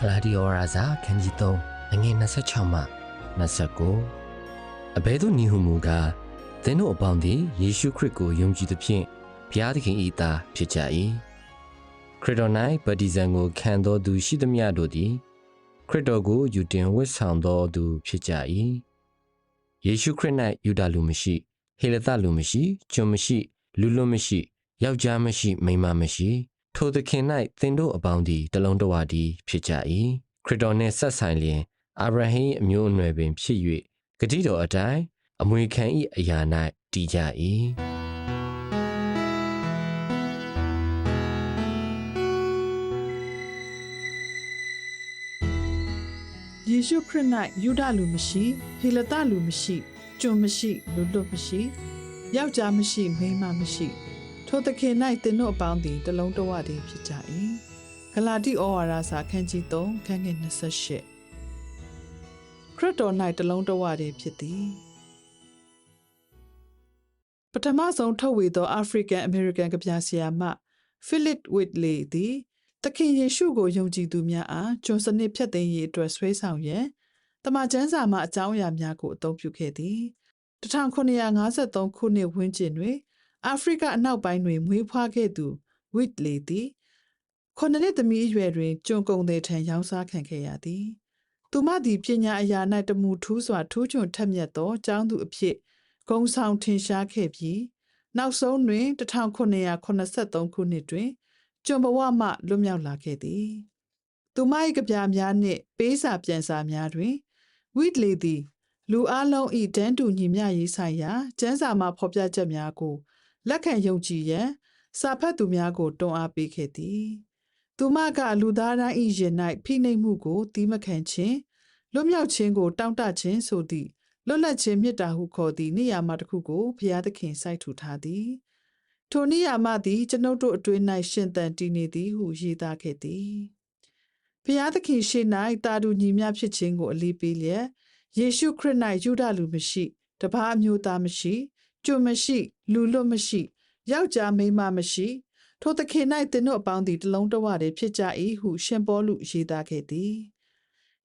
ဂလာဒီယိုရာဇာခန်းကြီး3အငယ်26မှ29အဘဲသို့ညီဟုမူကားသင်တို့အပေါင်းသည်ယေရှုခရစ်ကိုယုံကြည်သဖြင့်ဘုရားသခင်၏သားဖြစ်ကြ၏ခရစ်တော်၌ဗတ္တိဇံကိုခံတော်သူရှိသမျှတို့သည်ခရစ်တော်ကိုယူတင်ဝတ်ဆောင်တော်သူဖြစ်ကြ၏ယေရှုခရစ်၌ယူဒလူမရှိဟေလသလူမရှိကျွန်မရှိ လူလွတ်မရှိယောက်ျားမရှိမိန်းမမရှိ ထိုသခင်၌သင်တို့အပေါင်းသည်တလုံးတဝတည်းဖြစ်ကြ၏ခရစ်တော်နှင့်ဆက်ဆိုင်လျင်အာဗြဟိအမျိုးအနွယ်ပင်ဖြစ်၍ဂတိတော်အတိုင်းအမွေခံ၏အရာ၌တည်ကြ၏။ယေရှုခရစ်၌ယူဒလူမရှိဟေလတလူမရှိကျွန်မရှိလူလွတ်မရှိယောက်ျားမရှိမိန်းမမရှိ ထိုသခင်၌သင်တို့အပေါင်းသည်တလုံးတဝတည်းဖြစ်ကြ၏ဂလာတိဩဝါဒစာခန်းကြီး3ခန်းငယ်28ခရစ်တော်၌တလုံးတဝတည်းဖြစ်သည်ပထမဆုံးထုတ်ဝေသောအာဖရိကန်အမေရိကန်ကဗျာဆရာမဖိလစ်ဝစ်လီသည်သခင်ယေရှုကိုယုံကြည်သူများအားကျွန်စနစ်ဖြတ်သိမ်းရေးအတွက်ဆွဲဆောင်ရန်တမန်ကျမ်းစာမှအကြောင်းအရာများကိုအသုံးပြုခဲ့သည်1953ခုနှစ်ဝန်းကျင်တွင် အာဖရိကအနောက်ပိုင်းတွင်မွေးဖွားခဲ့သူဝစ်လီသည်ခုနှစ်နှစ်သမီးအရွယ်တွင်ကျွန်ကုန်တဲ့ထံရောင်းစားခံခဲ့ရသည်သူမသည်ပညာအရာ၌တမူထူးစွာထူးချွန်ထက်မြက်သောကျောင်းသူအဖြစ်ဂုံဆောင်ထင်ရှားခဲ့ပြီးနောက်ဆုံးတွင်1983ခုနှစ်တွင်ကျွန်ဘဝမှလွတ်မြောက်လာခဲ့သည်သူမ၏ကဗျာများနှင့်ပေးစာပြန်စာများတွင်ဝိဒလီသည်လူအလုံးဤတန်းတူညီမျှရေးဆိုင်ရာကျမ်းစာမှဖော်ပြချက်များကို လက်ခံယုံကြည်ရန်စာဖတ်သူများကိုတွန်းအားပေးခဲ့သည်သူမကလူသားတိုင်းဤရင်၌ဖိနှိပ်မှုကိုတီးမခံခြင်းလွတ်မြောက်ခြင်းကိုတောင့်တခြင်းဆိုသည့်လွတ်လပ်ခြင်းမေတ္တာဟုခေါ်သည့်နေရာမှာတစ်ခုကိုဘုရားသခင်စိုက်ထူထားသည်ထိုနေရာမှသည်ကျွန်ုပ်တို့အတွင်း၌ရှင်သန်တည်နေသည်ဟုရေးသားခဲ့သည်ဘုရားသခင်ရှေ့၌တာတူညီမျှဖြစ်ခြင်းကိုအလေးပေးလျက်ယေရှုခရစ်၌ယူဒလူမရှိ တပါးအမျိုးသားမရှိ ကျွန်မရှိ လူလွတ်မရှိယောက်ျားမိန်းမမရှိ ထိုသခင်၌သင်တို့အပေါင်းသည်တလုံးတဝတည်းဖြစ်ကြ၏ဟုရှင်ပေါလုရေးသားခဲ့သည်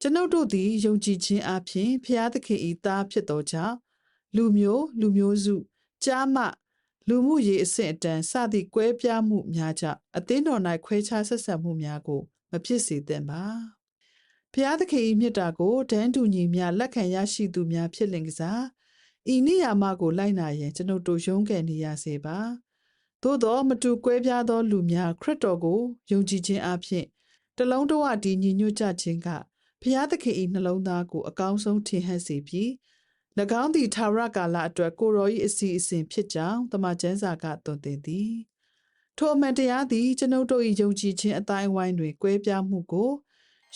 ကျွန်ုပ်တို့သည်ယုံကြည်ခြင်းအပြင်ဖျားသခင်၏သားဖြစ်သောကြောင့်လူမျိုးလူမျိုးစုကြားမှလူမှုရေးအဆင့်အတန်းစသည့်ကွဲပြားမှုများကြောင့်အသင်းတော်၌ခွဲခြားဆက်ဆံမှုများကို မဖြစ်စေသင့်ပါဖျားသခင်၏မြတ်တာကိုတန်းတူညီမျှလက်ခံရရှိသူများဖြစ်လင်ကစား ဤနေရာမကိုလိုက်နာရန်ကျွန်ုပ်တို့ရုန်းကန်နေရစေပါသို့သောမတူကွဲပြားသောလူများခရစ်တော်ကိုယုံကြည်ခြင်းအပြင်တလုံးတဝတည်ညီညွတ်ကြခြင်းကဖျားသခင်၏နှလုံးသားကိုအကောင်းဆုံးထင်ဟပ်စေပြီး၎င်းသည်သာရကာလအတွက်ကိုရော၏အစီအစဉ်ဖြစ်ကြောင်းတမန်ကျမ်းစာကသွန်သင်သည်ထိုအမှန်တရားသည်ကျွန်ုပ်တို့၏ယုံကြည်ခြင်းအတိုင်းအဝိုင်းတွင်ကွဲပြားမှုကို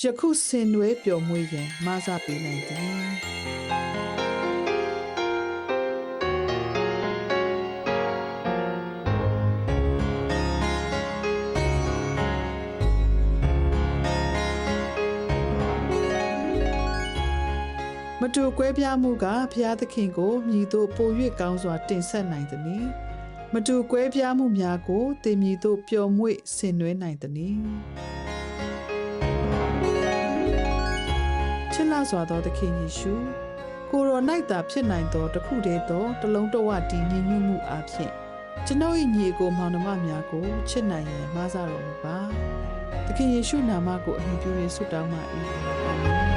ယခုဆင်နွှဲပျော်မွေ့ရန်မဆပေးနိုင်သည် တူကွဲပြားမှုကဘုရားသခင်ကိုမြည်သို့ပို၍ကောင်းစွာတင်ဆက်နိုင်သည်။မတူကွဲပြားမှုများကိုတင်မြည်သို့ပျော်မွေ့ဆင်နွှဲနိုင်သည်။ချစ်လာစွာသောသခင်ယေရှုကိုရော၌သာဖြစ်နိုင်သောတစ်ခုတည်းသောတလုံးတဝတည်ညီညွတ်မှုအဖြစ်ကျွန်ုပ်၏ညီကိုမောင်နှမများကိုချစ်နိုင်ရန်မဆတော်မူပါ။သခင်ယေရှုနာမကိုအမိပြု၍ဆုတောင်းပါ၏။